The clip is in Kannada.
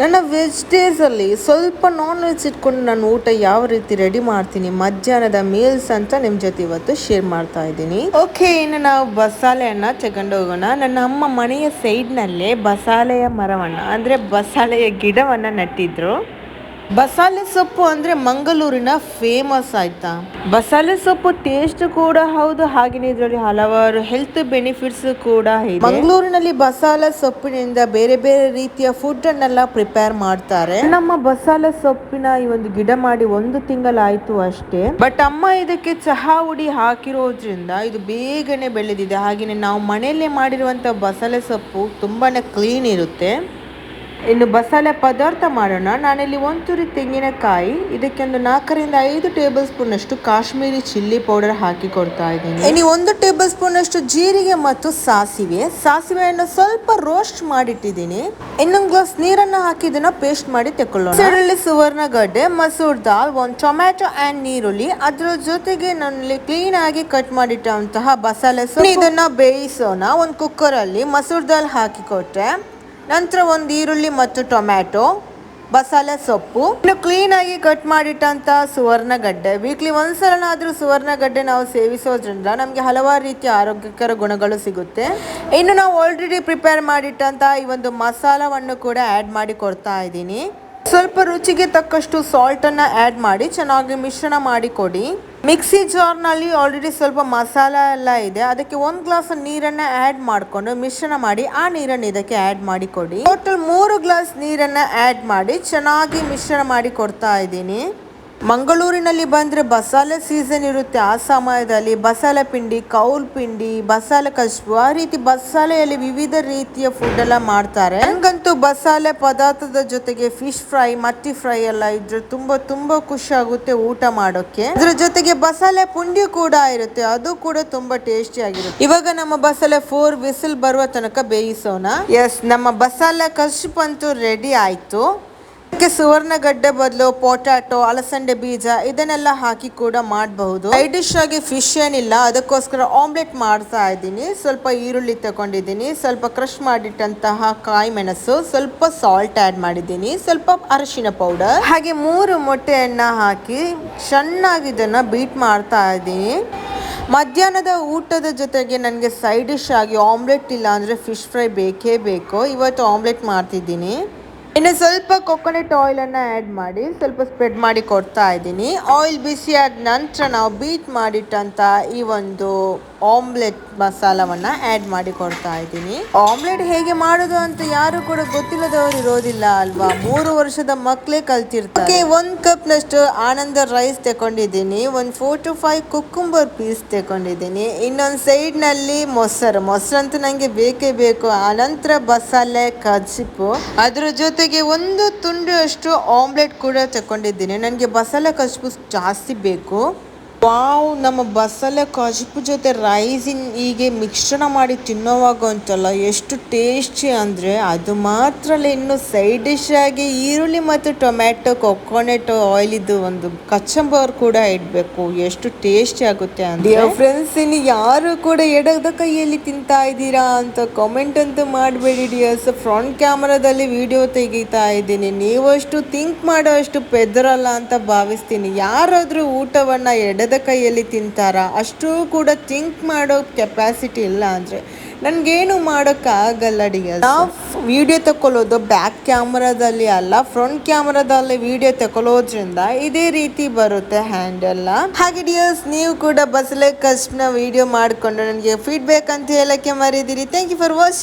ನನ್ನ ವೆಜ್ ಡೇಸಲ್ಲಿ ಸ್ವಲ್ಪ ನಾನ್ ವೆಜ್ ಇಟ್ಕೊಂಡು ನಾನು ಊಟ ಯಾವ ರೀತಿ ರೆಡಿ ಮಾಡ್ತೀನಿ, ಮಧ್ಯಾಹ್ನದ ಮೀಲ್ಸ್ ಅಂತ ನಿಮ್ಮ ಜೊತೆ ಇವತ್ತು ಶೇರ್ ಮಾಡ್ತಾ ಇದ್ದೀನಿ. ಓಕೆ ಇನ್ನು ನಾವು ಬಸಾಲೆಯನ್ನ ತಗೊಂಡು ಹೋಗೋಣ. ನನ್ನ ಅಮ್ಮ ಮನೆಯ ಸೈಡ್ನಲ್ಲೇ ಬಸಾಲೆಯ ಮರವನ್ನು, ಅಂದರೆ ಬಸಾಲೆಯ ಗಿಡವನ್ನ ನಟ್ಟಿದ್ರು. ಬಸಾಲೆ ಸೊಪ್ಪು ಅಂದ್ರೆ ಮಂಗಳೂರಿನ ಫೇಮಸ್ ಆಯ್ತಾ? ಬಸಾಲೆ ಸೊಪ್ಪು ಟೇಸ್ಟ್ ಕೂಡ ಹೌದು ಹಾಗೆಯೇ ಇದರಲ್ಲಿ ಹಲವಾರು ಹೆಲ್ತ್ ಬೆನಿಫಿಟ್ಸ್ ಕೂಡ ಇದೆ. ಮಂಗಳೂರಿನಲ್ಲಿ ಬಸಾಲೆ ಸೊಪ್ಪಿನಿಂದ ಬೇರೆ ಬೇರೆ ರೀತಿಯ ಫುಡ್ ಅನ್ನೆಲ್ಲ ಪ್ರಿಪೇರ್ ಮಾಡ್ತಾರೆ. ನಮ್ಮ ಬಸಾಲೆ ಸೊಪ್ಪಿನ ಈ ಒಂದು ಗಿಡ ಮಾಡಿ ಒಂದು ತಿಂಗಳಾಯ್ತು ಅಷ್ಟೇ. ಬಟ್ ಅಮ್ಮ ಇದಕ್ಕೆ ಚಹಾ ಹುಡಿ ಹಾಕಿರೋದ್ರಿಂದ ಇದು ಬೇಗನೆ ಬೆಳೆದಿದೆ. ಹಾಗೆಯೇ ನಾವು ಮನೆಯಲ್ಲೇ ಮಾಡಿರುವಂತ ಬಸಾಲೆ ಸೊಪ್ಪು ತುಂಬಾನೇ ಕ್ಲೀನ್ ಇರುತ್ತೆ. ಇನ್ನು ಬಸಾಲೆ ಪದಾರ್ಥ ಮಾಡೋಣ. ನಾನಿಲ್ಲಿ ಒಂದು ತುರಿ ತೆಂಗಿನಕಾಯಿ ಇದಕ್ಕೆ ಒಂದು ನಾಲ್ಕರಿಂದ ಐದು ಟೇಬಲ್ ಸ್ಪೂನ್ ಅಷ್ಟು ಕಾಶ್ಮೀರಿ ಚಿಲ್ಲಿ ಪೌಡರ್ ಹಾಕಿ ಕೊಡ್ತಾ ಇದ್ದೀನಿ. ಇನ್ನು ಒಂದು ಟೇಬಲ್ ಸ್ಪೂನ್ ಅಷ್ಟು ಜೀರಿಗೆ ಮತ್ತು ಸಾಸಿವೆ. ಸಾಸಿವೆಯನ್ನು ಸ್ವಲ್ಪ ರೋಸ್ಟ್ ಮಾಡಿಟ್ಟಿದ್ದೀನಿ. ಇನ್ನೊಂದು ಗ್ಲಾಸ್ ನೀರನ್ನು ಹಾಕಿ ಇದನ್ನ ಪೇಸ್ಟ್ ಮಾಡಿ ತೆಕ್ಕೊಳ್ಳೋಣ. ಇದರಲ್ಲಿ ಸುವರ್ಣ ಗಡ್ಡೆ ಮಸೂರ್ ದಾಲ್ ಒಂದು ಟೊಮ್ಯಾಟೊ ಅಂಡ್ ನೀರುಳ್ಳಿ. ಅದರ ಜೊತೆಗೆ ನನ್ನಲ್ಲಿ ಕ್ಲೀನ್ ಆಗಿ ಕಟ್ ಮಾಡಿಟ್ಟಂತಹ ಬಸಾಲೆ ಇದನ್ನ ಬೇಯಿಸೋಣ. ಒಂದು ಕುಕ್ಕರ್ ಅಲ್ಲಿ ಮಸೂರ್ ದಾಲ್ ಹಾಕಿ ಕೊಟ್ಟೆ ನಂತರ ಒಂದು ಈರುಳ್ಳಿ ಮತ್ತು ಟೊಮ್ಯಾಟೊ ಬಸಾಲೆ ಸೊಪ್ಪು. ಇನ್ನು ಕ್ಲೀನಾಗಿ ಕಟ್ ಮಾಡಿಟ್ಟಂಥ ಸುವರ್ಣಗಡ್ಡೆ ವೀಕ್ಲಿ ಒಂದ್ಸಲನಾದ್ರೂ ಸುವರ್ಣಗಡ್ಡೆ ನಾವು ಸೇವಿಸೋದ್ರಿಂದ ನಮಗೆ ಹಲವಾರು ರೀತಿಯ ಆರೋಗ್ಯಕರ ಗುಣಗಳು ಸಿಗುತ್ತೆ. ಇನ್ನು ನಾವು ಆಲ್ರೆಡಿ ಪ್ರಿಪೇರ್ ಮಾಡಿಟ್ಟಂಥ ಈ ಒಂದು ಮಸಾಲವನ್ನು ಕೂಡ ಆ್ಯಡ್ ಮಾಡಿ ಕೊಡ್ತಾ ಇದ್ದೀನಿ. ಸ್ವಲ್ಪ ರುಚಿಗೆ ತಕ್ಕಷ್ಟು ಸಾಲ್ಟ್ ಅನ್ನ ಆ್ಯಡ್ ಮಾಡಿ, ಚೆನ್ನಾಗಿ ಮಿಶ್ರಣ ಮಾಡಿ ಕೊಡಿ ಮಿಕ್ಸಿ ಜಾರ್ನಲ್ಲಿ ಆಲ್ರೆಡಿ ಸ್ವಲ್ಪ ಮಸಾಲ ಎಲ್ಲ ಇದೆ. ಅದಕ್ಕೆ ಒಂದು ಗ್ಲಾಸ್ ನೀರನ್ನ ಆ್ಯಡ್ ಮಾಡಿಕೊಂಡು ಮಿಶ್ರಣ ಮಾಡಿ, ಆ ನೀರನ್ನು ಇದಕ್ಕೆ ಆ್ಯಡ್ ಮಾಡಿ ಕೊಡಿ ಟೋಟಲ್ ಮೂರು ಗ್ಲಾಸ್ ನೀರನ್ನ ಆ್ಯಡ್ ಮಾಡಿ, ಚೆನ್ನಾಗಿ ಮಿಶ್ರಣ ಮಾಡಿ ಕೊಡ್ತಾ ಇದ್ದೀನಿ. ಮಂಗಳೂರಿನಲ್ಲಿ ಬಂದರೆ ಬಸಾಲೆ ಸೀಸನ್ ಇರುತ್ತೆ. ಆ ಸಮಯದಲ್ಲಿ ಬಸಾಲೆ ಪಿಂಡಿ, ಕೌಲ್ ಪಿಂಡಿ ಬಸಾಲೆ ಕಶ್ಬು ಆ ರೀತಿ ಬಸಾಲೆಯಲ್ಲಿ ವಿವಿಧ ರೀತಿಯ ಫುಡ್ ಎಲ್ಲ ಮಾಡ್ತಾರೆ. ನಂಗಂತೂ ಬಸಾಲೆ ಪದಾರ್ಥದ ಜೊತೆಗೆ ಫಿಶ್ ಫ್ರೈ ಮಟ್ಟಿ ಫ್ರೈ ಎಲ್ಲ ಇದ್ರೆ ತುಂಬಾ ತುಂಬಾ ಖುಷಿ ಆಗುತ್ತೆ ಊಟ ಮಾಡೋಕೆ ಅದ್ರ ಜೊತೆಗೆ ಬಸಾಲೆ ಪುಂಡಿ ಕೂಡ ಇರುತ್ತೆ. ಅದು ಕೂಡ ತುಂಬಾ ಟೇಸ್ಟಿ ಆಗಿರುತ್ತೆ. ಇವಾಗ ನಮ್ಮ ಬಸಾಲೆ ಫೋರ್ ವಿಸಿಲ್ ಬರುವ ತನಕ ಬೇಯಿಸೋಣ. ಎಸ್ ನಮ್ಮ ಬಸಾಲೆ ಕಶ್ಬ್ ಅಂತೂ ರೆಡಿ ಆಯ್ತು. ಇದಕ್ಕೆ ಸುವರ್ಣ ಗಡ್ಡೆ ಬದಲು ಪೊಟ್ಯಾಟೊ ಅಲಸಂಡೆ ಬೀಜ ಇದನ್ನೆಲ್ಲ ಹಾಕಿ ಕೂಡ ಮಾಡಬಹುದು. ಸೈಡ್ ಡಿಶ್ ಆಗಿ ಫಿಶ್ ಏನಿಲ್ಲ, ಅದಕ್ಕೋಸ್ಕರ ಆಮ್ಲೆಟ್ ಮಾಡ್ತಾ ಇದ್ದೀನಿ. ಸ್ವಲ್ಪ ಈರುಳ್ಳಿ ತಗೊಂಡಿದ್ದೀನಿ, ಸ್ವಲ್ಪ ಕ್ರಶ್ ಮಾಡಿಟ್ಟಂತಹ ಕಾಯಿ ಮೆಣಸು, ಸ್ವಲ್ಪ ಸಾಲ್ಟ್ ಆಡ್ ಮಾಡಿದ್ದೀನಿ, ಸ್ವಲ್ಪ ಅರಶಿನ ಪೌಡರ್ ಹಾಗೆ ಮೂರು ಮೊಟ್ಟೆಯನ್ನ ಹಾಕಿ ಚೆನ್ನಾಗಿ ಇದನ್ನ ಬೀಟ್ ಮಾಡ್ತಾ ಇದ್ದೀನಿ. ಮಧ್ಯಾಹ್ನದ ಊಟದ ಜೊತೆಗೆ ನನಗೆ ಸೈಡ್ ಡಿಶ್ ಆಗಿ ಆಮ್ಲೆಟ್ ಇಲ್ಲ ಅಂದರೆ ಫಿಶ್ ಫ್ರೈ ಬೇಕೇ ಬೇಕು. ಇವತ್ತು ಆಮ್ಲೆಟ್ ಮಾಡ್ತಿದ್ದೀನಿ. ಇನ್ನು ಸ್ವಲ್ಪ ಕೊಕೊನೆಟ್ ಆಯಿಲನ್ನು ಆ್ಯಡ್ ಮಾಡಿ, ಸ್ವಲ್ಪ ಸ್ಪ್ರೆಡ್ ಮಾಡಿ ಕೊಡ್ತಾ ಇದ್ದೀನಿ. ಆಯಿಲ್ ಬಿಸಿ ಆದ ನಂತರ ನಾವು ಬೀಟ್ ಮಾಡಿಟ್ಟಂಥ ಈ ಒಂದು ಆಮ್ಲೆಟ್ ಮಸಾಲವನ್ನು ಆ್ಯಡ್ ಮಾಡಿ ಕೊಡ್ತಾ ಇದ್ದೀನಿ. ಆಮ್ಲೆಟ್ ಹೇಗೆ ಮಾಡೋದು ಅಂತ ಯಾರು ಕೂಡ ಗೊತ್ತಿಲ್ಲದವರು ಇರೋದಿಲ್ಲ ಅಲ್ವಾ? ಮೂರು ವರ್ಷದ ಮಕ್ಕಳೇ ಕಲ್ತಿರ್ತಾರೆ. ಒಂದು ಕಪ್ನಷ್ಟು ಆನಂದ ರೈಸ್ ತಗೊಂಡಿದ್ದೀನಿ. ಒಂದು four two five cucumber piece ತಗೊಂಡಿದ್ದೀನಿ. ಇನ್ನೊಂದು ಸೈಡ್ನಲ್ಲಿ ಮೊಸರು. ಮೊಸರಂತೂ ನನಗೆ ಬೇಕೇ ಬೇಕು. ಆನಂತರ ಬಸಾಲೆ ಕಜಿಪು ಅದ್ರ ಜೊತೆಗೆ ಒಂದು ತುಂಡು ಅಷ್ಟು ಆಮ್ಲೆಟ್ ಕೂಡ ತಗೊಂಡಿದ್ದೀನಿ ನನಗೆ ಮಸಾಲೆ ಕಸಬು ಜಾಸ್ತಿ ಬೇಕು. ವಾವ್, ನಮ್ಮ ಬಸಳೆ ಕಜಿಪು ಜೊತೆ ರೈಸಿನ್ ಹೀಗೆ ಮಿಶ್ರಣ ಮಾಡಿ ತಿನ್ನೋವಾಗ ಅಂತಲ್ಲ ಎಷ್ಟು ಟೇಸ್ಟಿ ಅಂದರೆ ಅದು ಮಾತ್ರ ಅಲ್ಲ ಇನ್ನು ಸೈಡ್ ಡಿಶ್ ಆಗಿ ಈರುಳ್ಳಿ ಮತ್ತು ಟೊಮ್ಯಾಟೊ ಕೊಕೊನೆಟ್ ಆಯಿಲ್ ಇದು ಒಂದು ಕಚ್ಚಂಬರ್ ಕೂಡ ಇಡಬೇಕು, ಎಷ್ಟು ಟೇಸ್ಟಿ ಆಗುತ್ತೆ ಅಂದರೆ. ಫ್ರೆಂಡ್ಸ್ ಇನ್ನು ಯಾರು ಕೂಡ ಎಡದ ಕೈಯಲ್ಲಿ ತಿಂತಾ ಇದ್ದೀರಾ ಅಂತ ಕಾಮೆಂಟ್ ಅಂತೂ ಮಾಡಬೇಡಿ ಡಿಯರ್ಸ್ ಫ್ರಂಟ್ ಕ್ಯಾಮರಾದಲ್ಲಿ ವಿಡಿಯೋ ತೆಗಿತಾ ಇದ್ದೀನಿ ನೀವಷ್ಟು ಥಿಂಕ್ ಮಾಡೋ ಅಷ್ಟು ಪೆದರಲ್ಲ ಅಂತ ಭಾವಿಸ್ತೀನಿ. ಯಾರಾದರೂ ಊಟವನ್ನು ಎಡದ ಕೈಯಲ್ಲಿ ತಿಂತಾರ? ಅಷ್ಟು ಕೂಡ ಥಿಂಕ್ ಮಾಡೋ ಕೆಪಾಸಿಟಿ ಇಲ್ಲ ಅಂದರೆ ನನಗೇನು ಮಾಡೋಕ್ಕಾಗಲ್ಲ ಅಡಿಗೆ ನಾವು ವಿಡಿಯೋ ತಗೊಳ್ಳೋದು ಬ್ಯಾಕ್ ಕ್ಯಾಮ್ರಾದಲ್ಲಿ ಅಲ್ಲ ಫ್ರಂಟ್ ಕ್ಯಾಮ್ರಾದಲ್ಲಿ ವಿಡಿಯೋ ತಗೊಳ್ಳೋದ್ರಿಂದ ಇದೇ ರೀತಿ ಬರುತ್ತೆ ಹ್ಯಾಂಡಲ್ ಹಾಗೆ ಡಿಯರ್ಸ್ ನೀವು ಕೂಡ ಬಸಲೆ ಕಷ್ಟನ ವಿಡಿಯೋ ಮಾಡಿಕೊಂಡು ನನಗೆ ಫೀಡ್ಬ್ಯಾಕ್ ಅಂತ ಹೇಳಕ್ಕೆ ಮರಿದಿರಿ. Thank you for watch